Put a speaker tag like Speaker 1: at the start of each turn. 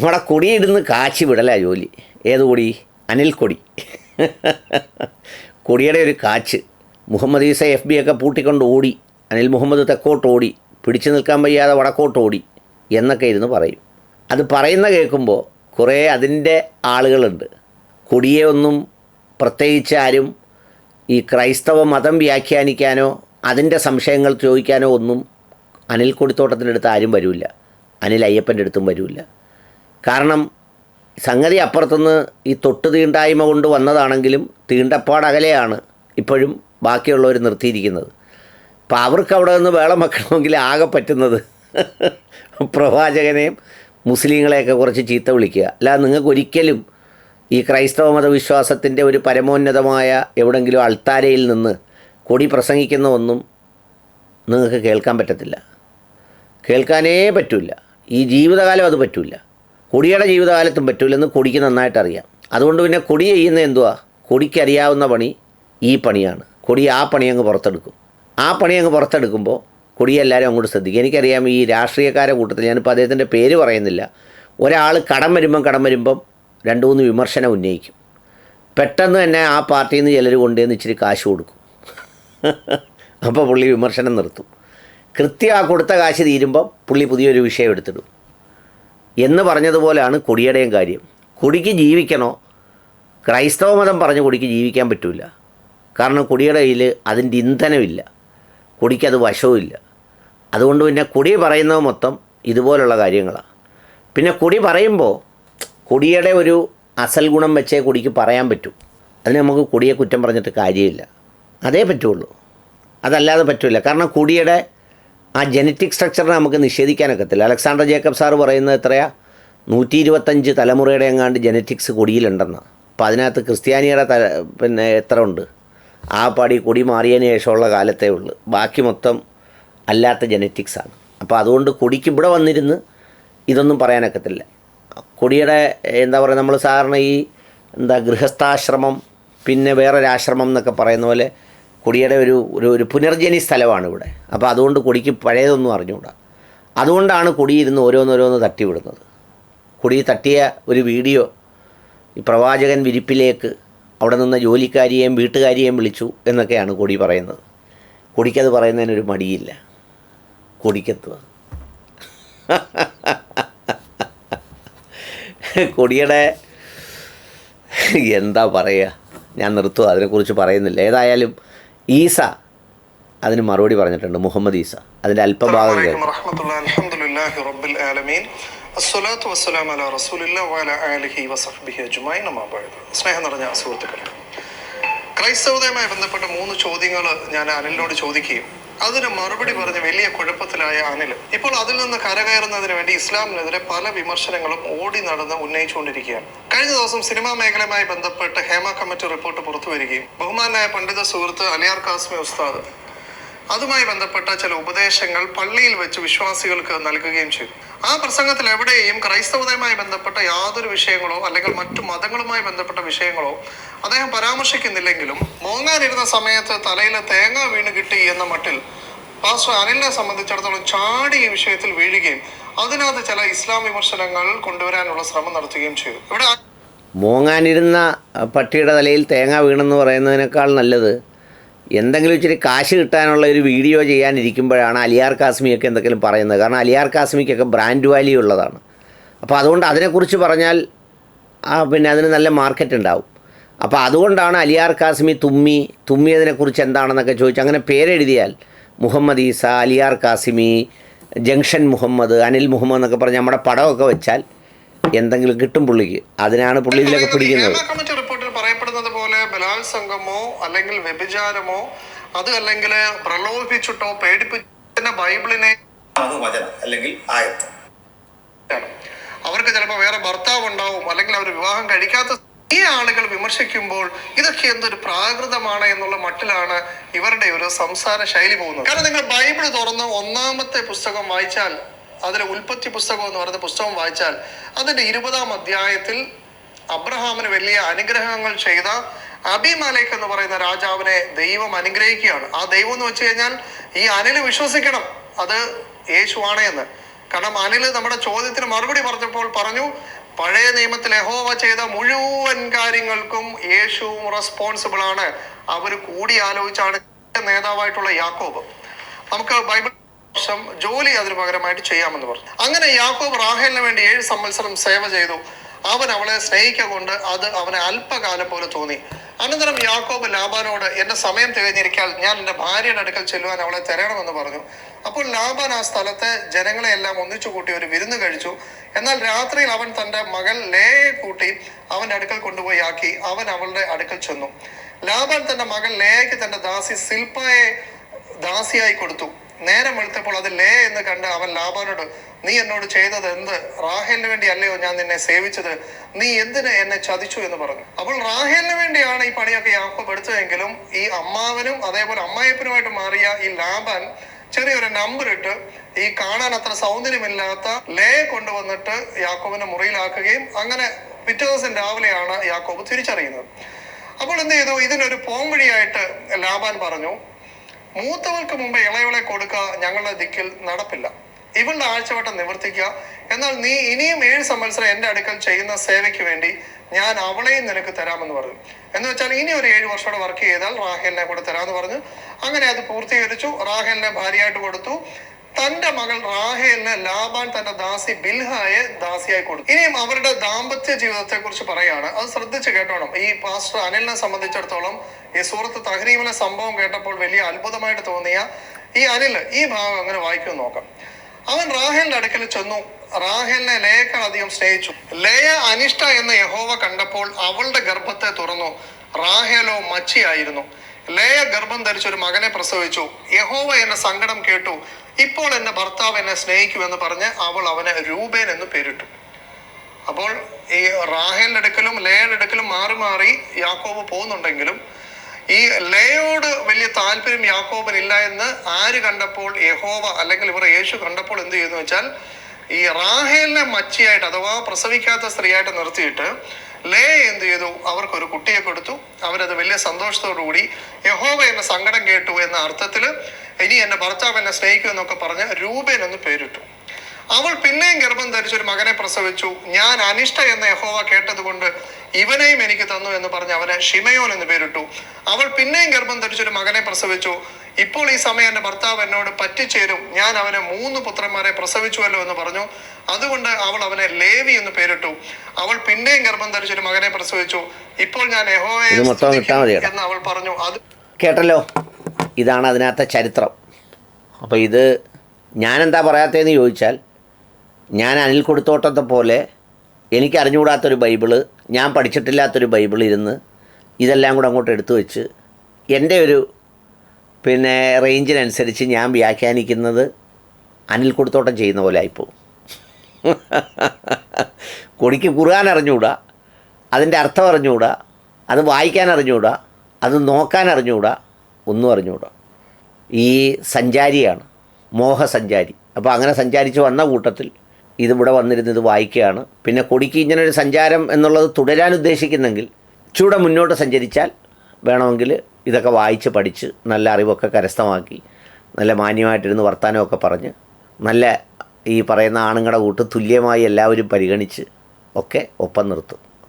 Speaker 1: നമ്മുടെ കൊടിയിടുന്ന് കാച്ചി വിടല ജോലി. ഏത് കൊടി? അനിൽ കൊടി. കൊടിയുടെ ഒരു കാച്ച്. മുഹമ്മദ് ഈസ എഫ് ബി ഒക്കെ പൂട്ടിക്കൊണ്ട് ഓടി. അനിൽ മുഹമ്മദ് തെക്കോട്ട് ഓടി. പിടിച്ചു നിൽക്കാൻ വയ്യാതെ വടക്കോട്ട് ഓടി എന്നൊക്കെ ഇരുന്ന് പറയും. അത് പറയുന്ന കേൾക്കുമ്പോൾ കുറേ അതിന്റെ ആളുകളുണ്ട്. കൊടിയെ ഒന്നും പ്രത്യേകിച്ച് ആരും ഈ ക്രൈസ്തവ മതം വ്യാഖ്യാനിക്കാനോ അതിന്റെ സംശയങ്ങൾ ചോദിക്കാനോ ഒന്നും അനിൽ കൊടിത്തോട്ടത്തിന്റെ അടുത്ത് ആരും വരില്ല. അനിൽ അയ്യപ്പന്റെ അടുത്തും വരില്ല. കാരണം സംഗതി അപ്പുറത്തുനിന്ന് ഈ തൊട്ട് തീണ്ടായ്മ കൊണ്ട് വന്നതാണെങ്കിലും തീണ്ടപ്പാടകലെയാണ് ഇപ്പോഴും ബാക്കിയുള്ളവർ നിർത്തിയിരിക്കുന്നത്. അപ്പോൾ അവർക്ക് അവിടെ നിന്ന് വേളം വെക്കണമെങ്കിൽ ആകെ പറ്റുന്നത് പ്രവാചകനെയും മുസ്ലിങ്ങളെയൊക്കെ കുറച്ച് ചീത്ത വിളിക്കുക. അല്ലാതെ നിങ്ങൾക്ക് ഒരിക്കലും ഈ ക്രൈസ്തവ മതവിശ്വാസത്തിന്റെ ഒരു പരമോന്നതമായ എവിടെങ്കിലും അൾത്താരയിൽ നിന്ന് കൊടി പ്രസംഗിക്കുന്ന ഒന്നും നിങ്ങൾക്ക് കേൾക്കാൻ പറ്റത്തില്ല. കേൾക്കാനേ പറ്റില്ല. ഈ ജീവിതകാലം അത് പറ്റില്ല. കൊടിയുടെ ജീവിതകാലത്തും പറ്റില്ലെന്ന് കൊടിക്ക് നന്നായിട്ട് അറിയാം അതുകൊണ്ട് പിന്നെ കൊടി ചെയ്യുന്ന എന്തുവാ? കൊടിക്ക് അറിയാവുന്ന പണി ഈ പണിയാണ്. കൊടി ആ പണി അങ്ങ് പുറത്തെടുക്കും. ആ പണി അങ്ങ് പുറത്തെടുക്കുമ്പോൾ കൊടി എല്ലാവരും അങ്ങോട്ട് ശ്രദ്ധിക്കും. എനിക്കറിയാം ഈ രാഷ്ട്രീയക്കാരെ കൂട്ടത്തിൽ ഞാനിപ്പോൾ അദ്ദേഹത്തിന്റെ പേര് പറയുന്നില്ല. ഒരാൾ കടം വരുമ്പം കടം വരുമ്പം രണ്ട് മൂന്ന് വിമർശനം ഉന്നയിക്കും. പെട്ടെന്ന് തന്നെ ആ പാർട്ടിയിൽ നിന്ന് ചിലർ കൊണ്ടുവന്ന് ഇച്ചിരി കാശ് കൊടുക്കും. അപ്പോൾ പുള്ളി വിമർശനം നിർത്തും. കൃത്യം ആ കൊടുത്ത കാശ് തീരുമ്പം പുള്ളി പുതിയൊരു വിഷയം എടുത്തിടും. എന്ന് പറഞ്ഞതുപോലെയാണ് കൊടിയുടെയും കാര്യം. കൊടിക്ക് ജീവിക്കണോ? ക്രൈസ്തവ മതം പറഞ്ഞ് കൊടിക്ക് ജീവിക്കാൻ പറ്റില്ല കാരണം കൊടിയുടെ കയ്യിൽ അതിന്റെ ഇന്ധനമില്ല. കൊടിക്കത് വശവുമില്ല. അതുകൊണ്ട് പിന്നെ കൊടി പറയുന്നത് മൊത്തം ഇതുപോലുള്ള കാര്യങ്ങളാണ് പിന്നെ കൊടി പറയുമ്പോൾ കൊടിയുടെ ഒരു അസൽ ഗുണം വെച്ചേ കൊടിക്ക് പറയാൻ പറ്റൂ. അതിന് നമുക്ക് കൊടിയെ കുറ്റം പറഞ്ഞിട്ട് കാര്യമില്ല. അതേ പറ്റുള്ളൂ. അതല്ലാതെ പറ്റില്ല കാരണം കൊടിയുടെ ആ ജനറ്റിക് സ്ട്രക്ചറിനെ നമുക്ക് നിഷേധിക്കാനൊക്കത്തില്ല അലക്സാണ്ടർ ജേക്കബ് സാർ പറയുന്നത് എത്രയാ? നൂറ്റി ഇരുപത്തഞ്ച് തലമുറയുടെ എങ്ങാണ്ട് ജനറ്റിക്സ് കൊടിയിലുണ്ടെന്ന്. അപ്പോൾ അതിനകത്ത് ക്രിസ്ത്യാനിയുടെ തല പിന്നെ എത്ര ഉണ്ട്? ആ പടി കൊടി മാറിയതിന് ശേഷമുള്ള കാലത്തേ ഉള്ളൂ. ബാക്കി മൊത്തം അല്ലാത്ത ജനറ്റിക്സാണ് അപ്പോൾ അതുകൊണ്ട് കൊടിക്ക് ഇവിടെ വന്നിരുന്ന് ഇതൊന്നും പറയാനൊക്കത്തില്ല കൊടിയുടെ എന്താ പറയുക നമ്മൾ സാധാരണ ഈ എന്താ ഗൃഹസ്ഥാശ്രമം പിന്നെ വേറൊരാശ്രമം എന്നൊക്കെ പറയുന്ന പോലെ കൊടിയുടെ ഒരു ഒരു ഒരു പുനർജനി സ്ഥലമാണ് ഇവിടെ. അപ്പോൾ അതുകൊണ്ട് കൊടിക്ക് പഴയതൊന്നും അറിഞ്ഞുകൂടാ. അതുകൊണ്ടാണ് കൊടി ഇരുന്ന് ഓരോന്നോരോന്ന് തട്ടിവിടുന്നത്. കൊടി തട്ടിയ ഒരു വീഡിയോ ഈ പ്രവാചകൻ വിരിപ്പിലേക്ക് അവിടെ നിന്ന് ജോലിക്കാരിയെയും വീട്ടുകാരിയെയും വിളിച്ചു എന്നൊക്കെയാണ് കൊടി പറയുന്നത്. കൊടിക്കത് പറയുന്നതിനൊരു മടിയില്ല. കൊടിക്കെത്തുക. കൊടിയുടെ എന്താ പറയുക? ഞാൻ നിർത്തുക അതിനെക്കുറിച്ച് പറയുന്നില്ല. ഏതായാലും ഈസ അതിന് മറുപടി പറഞ്ഞിട്ടുണ്ട് മുഹമ്മദ് ഈസ. അതിന്റെ അല്പഭാഗം
Speaker 2: സ്നേഹം നിറഞ്ഞ സുഹൃത്തുക്കളെ. ക്രൈസ്തവതയുമായി ബന്ധപ്പെട്ട മൂന്ന് ചോദ്യങ്ങൾ ഞാൻ അനിലിനോട് ചോദിക്കുകയും അതിന് മറുപടി പറഞ്ഞ് വലിയ കുഴപ്പത്തിലായ അനിൽ. ഇപ്പോൾ അതിൽ നിന്ന് കരകയറുന്നതിന് വേണ്ടി ഇസ്ലാമിനെതിരെ പല വിമർശനങ്ങളും ഓടി നടന്ന് ഉന്നയിച്ചുകൊണ്ടിരിക്കുകയാണ്. കഴിഞ്ഞ ദിവസം സിനിമാ മേഖലയുമായി ബന്ധപ്പെട്ട് ഹേമ കമ്മിറ്റി റിപ്പോർട്ട് പുറത്തു വരികയും ബഹുമാനായ പണ്ഡിത സുഹൃത്ത് അലിയാർ കാസ്മി ഉസ്താദ്. അതുമായി ബന്ധപ്പെട്ട ചില ഉപദേശങ്ങൾ പള്ളിയിൽ വെച്ച് വിശ്വാസികൾക്ക് നൽകുകയും ചെയ്തു. ആ പ്രസംഗത്തിൽ എവിടെയും ക്രൈസ്തവതയുമായി ബന്ധപ്പെട്ട യാതൊരു വിഷയങ്ങളോ അല്ലെങ്കിൽ മറ്റു മതങ്ങളുമായി ബന്ധപ്പെട്ട വിഷയങ്ങളോ അദ്ദേഹം പരാമർശിക്കുന്നില്ലെങ്കിലും മോങ്ങാനിരുന്ന സമയത്ത് തലയിൽ തേങ്ങ വീണ് കിട്ടി എന്ന മട്ടിൽ പാസ്റ്റർ അനിലിനെ സംബന്ധിച്ചിടത്തോളം ചാടി ഈ വിഷയത്തിൽ വീഴുകയും അതിനകത്ത് ചില ഇസ്ലാം വിമർശനങ്ങൾ കൊണ്ടുവരാനുള്ള ശ്രമം നടത്തുകയും ചെയ്തു. ഇവിടെ
Speaker 1: മോങ്ങാനിരുന്ന പട്ടിയുടെ തലയിൽ തേങ്ങ വീണെന്ന് പറയുന്നതിനേക്കാൾ നല്ലത് എന്തെങ്കിലും ഇച്ചിരി കാശ് കിട്ടാനുള്ള ഒരു വീഡിയോ ചെയ്യാനിരിക്കുമ്പോഴാണ് അലിയാർ കാസ്മിയൊക്കെ എന്തെങ്കിലും പറയുന്നത്. കാരണം അലിയാർ കാസ്മിക്കൊക്കെ ബ്രാൻഡ് വാല്യൂ ഉള്ളതാണ്. അപ്പോൾ അതുകൊണ്ട് അതിനെക്കുറിച്ച് പറഞ്ഞാൽ ആ പിന്നെ അതിന് നല്ല മാർക്കറ്റ് ഉണ്ടാവും. അപ്പോൾ അതുകൊണ്ടാണ് അലിയാർ കാസ്മി തുമ്മി തുമ്മിയതിനെക്കുറിച്ച് എന്താണെന്നൊക്കെ ചോദിച്ചു അങ്ങനെ പേരെഴുതിയാൽ മുഹമ്മദ് ഈസ അലിയാർ കാസിമി ജംഗ്ഷൻ മുഹമ്മദ് അനിൽ മുഹമ്മദ് എന്നൊക്കെ പറഞ്ഞ് നമ്മുടെ പടമൊക്കെ വെച്ചാൽ എന്തെങ്കിലും കിട്ടും പുള്ളിക്ക്. അതിനാണ് പുള്ളി ഇതിലൊക്കെ പിടിക്കുന്നത്
Speaker 2: ഹേമ കമ്മിറ്റി റിപ്പോർട്ടിൽ പറയപ്പെടുന്നത് പോലെ ബലാത്സംഗമോ അല്ലെങ്കിൽ വ്യഭിചാരമോ അത് അല്ലെങ്കിൽ പ്രലോഭിച്ചിട്ടോ പേടിപ്പിച്ചിട്ട് ബൈബിളിനെ
Speaker 3: അല്ലെങ്കിൽ ആയത്ത്.
Speaker 2: അവർക്ക് ചിലപ്പോൾ വേറെ ഭർത്താവ് ഉണ്ടാവും അല്ലെങ്കിൽ അവർ വിവാഹം കഴിക്കാത്ത ഈ ആളുകൾ വിമർശിക്കുമ്പോൾ ഇതൊക്കെ എന്തൊരു പ്രാകൃതമാണ് എന്നുള്ള മട്ടിലാണ് ഇവരുടെ ഒരു സംസാര ശൈലി പോകുന്നത്. കാരണം നിങ്ങൾ ബൈബിൾ തുറന്ന് ഒന്നാമത്തെ പുസ്തകം വായിച്ചാൽ അതിലെ ഉൽപ്പത്തി പുസ്തകം എന്ന് പറയുന്ന പുസ്തകം വായിച്ചാൽ അതിന്റെ ഇരുപതാം അധ്യായത്തിൽ അബ്രഹാമിന് വലിയ അനുഗ്രഹങ്ങൾ ചെയ്ത അബിമലേക്ക് എന്ന് പറയുന്ന രാജാവിനെ ദൈവം അനുഗ്രഹിക്കുകയാണ്. ആ ദൈവം എന്ന് വെച്ച് കഴിഞ്ഞാൽ ഈ അനിൽ വിശ്വസിക്കണം. അത് യേശുവാണ് എന്ന്. കാരണം അനിൽ നമ്മുടെ ചോദ്യത്തിന് മറുപടി പറഞ്ഞപ്പോൾ പറഞ്ഞു പഴയ നിയമത്തിൽ യഹോവ ചെയ്ത മുഴുവൻ കാര്യങ്ങൾക്കും യേശുവും റെസ്പോൺസിബിൾ ആണ്. അവർ കൂടി ആലോചിച്ചാണ് നേതാവായിട്ടുള്ള യാക്കോബ്. നമുക്ക് ബൈബിൾ വർഷം ജോലി അതിന് പകരമായിട്ട് ചെയ്യാമെന്ന് പറഞ്ഞു. അങ്ങനെ യാക്കോബ് റാഹേലിന് വേണ്ടി ഏഴ് സംവത്സരം സേവ ചെയ്തു. അവൻ അവളെ സ്നേഹിക്ക കൊണ്ട് അത് അവനെ അല്പകാലം പോലെ തോന്നി. അനന്തരം യാക്കോബ് ലാബാനോട് എന്റെ സമയം തികഞ്ഞിരിക്കാൻ ഞാൻ എന്റെ ഭാര്യയുടെ അടുക്കൽ ചെല്ലുവാൻ അവളെ തരണമെന്ന് പറഞ്ഞു. അപ്പോൾ ലാബാൻ ആ സ്ഥലത്തെ ജനങ്ങളെ എല്ലാം ഒന്നിച്ചു കൂട്ടി ഒരു വിരുന്ന് കഴിച്ചു. എന്നാൽ രാത്രിയിൽ അവൻ തന്റെ മകൾ ലേയെ കൂട്ടി അവന്റെ അടുക്കൽ കൊണ്ടുപോയി ആക്കി. അവൻ അവളുടെ അടുക്കൽ ചെന്നു. ലാബാൻ തന്റെ മകൾ ലേയയ്ക്ക് തന്റെ ദാസി ശില്പയെ ദാസിയായി കൊടുത്തു. നേരം വെളുത്തപ്പോൾ അത് ലേ എന്ന് കണ്ട് അവൻ ലാബാനോട് നീ എന്നോട് ചെയ്തത് എന്ത്? റാഹേലിന് വേണ്ടി അല്ലയോ ഞാൻ നിന്നെ സേവിച്ചത്? നീ എന്തിന് എന്നെ ചതിച്ചു? എന്ന് പറഞ്ഞു. അപ്പോൾ റാഹേലിന് വേണ്ടിയാണ് ഈ പണിയൊക്കെ യാക്കോബ് എടുത്തതെങ്കിലും ഈ അമ്മാവനും അതേപോലെ അമ്മായപ്പനുമായിട്ട് മാറിയ ഈ ലാബാൻ ചെറിയൊരു നമ്പർ ഇട്ട് ഈ കാണാൻ അത്ര സൗന്ദര്യമില്ലാത്ത ലേ കൊണ്ടുവന്നിട്ട് യാക്കോബിനെ മുറിയിലാക്കുകയും അങ്ങനെ പിറ്റേ ദിവസം രാവിലെയാണ് യാക്കോബ് തിരിച്ചറിയുന്നത്. അപ്പോൾ എന്ത് ചെയ്തു? ഇതിനൊരു പോംവഴിയായിട്ട് ലാബാൻ പറഞ്ഞു മൂത്തവർക്ക് മുമ്പ് ഇളയവളെ കൊടുക്കുക ഞങ്ങളുടെ ദിക്കിൽ നടപ്പില്ല. ഇവളുടെ ആഴ്ചവട്ടം നിവർത്തിക്കുക. എന്നാൽ നീ ഇനിയും ഏഴ് സംവത്സരം എന്റെ അടുക്കൽ ചെയ്യുന്ന സേവയ്ക്ക് വേണ്ടി ഞാൻ അവളെയും നിനക്ക് തരാമെന്ന് പറഞ്ഞു. എന്ന് വെച്ചാൽ ഇനി ഒരു ഏഴ് വർഷത്തോടെ വർക്ക് ചെയ്താൽ റാഹേലിനെ കൂടെ തരാമെന്ന് പറഞ്ഞു. അങ്ങനെ അത് പൂർത്തീകരിച്ചു. റാഹേലിനെ ഭാര്യയായിട്ട് കൊടുത്തു. തന്റെ മകൾ റാഹേലിന് ലാബാൻ തന്റെ ദാസി ബിൽഹായെ ദാസിയായി കൊടുത്തു ഇനിയും അവരുടെ ദാമ്പത്യ ജീവിതത്തെ കുറിച്ച് പറയാണ്. അത് ശ്രദ്ധിച്ച് കേട്ടോണം. ഈ പാസ്റ്റർ അനിലിനെ സംബന്ധിച്ചിടത്തോളം ഈ സൂറത്ത് തഹരീമിലെ സംഭവം കേട്ടപ്പോൾ വലിയ അത്ഭുതമായിട്ട് തോന്നിയ ഈ അനിൽ ഈ ഭാഗം അങ്ങനെ വായിക്കുമെന്ന് നോക്കാം. അവൻ റാഹേലിന്റെ അടുക്കൽ ചെന്നു. റാഹേലിനെ ലേയേക്കാൾ അധികം സ്നേഹിച്ചു. ലേയ അനിഷ്ട എന്ന യഹോവ കണ്ടപ്പോൾ അവളുടെ ഗർഭത്തെ തുറന്നു. റാഹേലോ മച്ചിയായിരുന്നു. ലേയ ഗർഭം ധരിച്ച് ഒരു മകനെ പ്രസവിച്ചു. യഹോവ എന്ന സങ്കടം കേട്ടു. ഇപ്പോൾ എന്റെ ഭർത്താവ് എന്നെ സ്നേഹിക്കുമെന്ന് പറഞ്ഞ് അവൾ അവനെ രൂപേൻ എന്ന് പേരിട്ടു. അപ്പോൾ ഈ റാഹേലിന്റെ അടുക്കലും ലേയുടെ അടുക്കലും മാറി മാറി യാക്കോബ് പോകുന്നുണ്ടെങ്കിലും ഈ ലേയോട് വലിയ താല്പര്യം ഇല്ല എന്ന് ആര് കണ്ടപ്പോൾ യഹോവ അല്ലെങ്കിൽ ഇവർ യേശു കണ്ടപ്പോൾ എന്ത് ചെയ്യുന്നു വെച്ചാൽ ഈ റാഹേലിനെ മച്ചിയായിട്ട് അഥവാ പ്രസവിക്കാത്ത സ്ത്രീയായിട്ട് നിർത്തിയിട്ട് ലേ എന്ത് ചെയ്തു? അവർക്കൊരു കുട്ടിയെ കൊടുത്തു. അവരത് വലിയ സന്തോഷത്തോടു കൂടി യഹോവ എന്ന സങ്കടം കേട്ടു എന്ന അർത്ഥത്തിൽ ഇനി എന്നെ ഭർത്താവ് എന്നെ സ്നേഹിക്കും എന്നൊക്കെ പറഞ്ഞ് രൂപേൻ എന്ന് പേരിട്ടു. അവൾ പിന്നെയും ഗർഭം ധരിച്ച് ഒരു മകനെ പ്രസവിച്ചു. ഞാൻ അനിഷ്ട എന്ന യഹോവ കേട്ടതുകൊണ്ട് ഇവനെയും എനിക്ക് തന്നു എന്ന് പറഞ്ഞ് അവനെ ഷിമയോൻ എന്ന് പേരിട്ടു. അവൾ പിന്നെയും ഗർഭം ധരിച്ചൊരു മകനെ പ്രസവിച്ചു. ഇപ്പോൾ ഈ സമയം എന്റെ ഭർത്താവ് എന്നോട് പറ്റിച്ചേരും. ഞാൻ അവനെ മൂന്ന് പുത്രന്മാരെ പ്രസവിച്ചുവല്ലോ എന്ന് പറഞ്ഞു. അതുകൊണ്ട് അവൾ അവനെ ലേവി എന്ന് പേരിട്ടു. അവൾ പിന്നെയും ഗർഭം ധരിച്ചൊരു മകനെ പ്രസവിച്ചു. ഇപ്പോൾ ഞാൻ യഹോവയെ. എന്ന് അവൾ പറഞ്ഞു. അത്
Speaker 1: കേട്ടല്ലോ? ഇതാണ് അതിനകത്തെ ചരിത്രം. അപ്പോൾ ഇത് ഞാനെന്താ പറയാത്തതെന്ന് ചോദിച്ചാൽ ഞാൻ അനിൽ കൊടുത്തോട്ടത്തെ പോലെ എനിക്ക് അറിഞ്ഞുകൂടാത്തൊരു ബൈബിൾ ഞാൻ പഠിച്ചിട്ടില്ലാത്തൊരു ബൈബിൾ ഇരുന്ന് ഇതെല്ലാം കൂടെ അങ്ങോട്ട് എടുത്തു വെച്ച് എന്റെ ഒരു പിന്നെ റേഞ്ചിനനുസരിച്ച് ഞാൻ വ്യാഖ്യാനിക്കുന്നത് അനിൽ കൊടുത്തോട്ടം ചെയ്യുന്ന പോലെ ആയിപ്പോവും. കൊടിക്ക് കുറുകാൻ അറിഞ്ഞുകൂടാ അതിന്റെ അർത്ഥം അറിഞ്ഞുകൂടാ അത് വായിക്കാൻ അറിഞ്ഞുകൂടാ അത് നോക്കാൻ അറിഞ്ഞുകൂടാ ഒന്നും അറിഞ്ഞുകൂടാ. ഈ സഞ്ചാരിയാണ് മോഹസഞ്ചാരി. അപ്പോൾ അങ്ങനെ സഞ്ചാരിച്ച് വന്ന കൂട്ടത്തിൽ ഇതിവിടെ വന്നിരുന്ന് ഇത് വായിക്കുകയാണ് പിന്നെ കൊടിക്ക് ഇങ്ങനെ ഒരു സഞ്ചാരം എന്നുള്ളത് തുടരാൻ ഉദ്ദേശിക്കുന്നെങ്കിൽ ചൂടെ മുന്നോട്ട് സഞ്ചരിച്ചാൽ വേണമെങ്കിൽ ഇതൊക്കെ വായിച്ച് പഠിച്ച് നല്ല അറിവൊക്കെ കരസ്ഥമാക്കി നല്ല മാന്യമായിട്ടിരുന്ന് വർത്തമാനമൊക്കെ പറഞ്ഞ് നല്ല ഈ പറയുന്ന ആണുങ്ങളുടെ കൂട്ട് തുല്യമായി എല്ലാവരും പരിഗണിച്ച് ഒക്കെ ഒപ്പം നിർത്തും.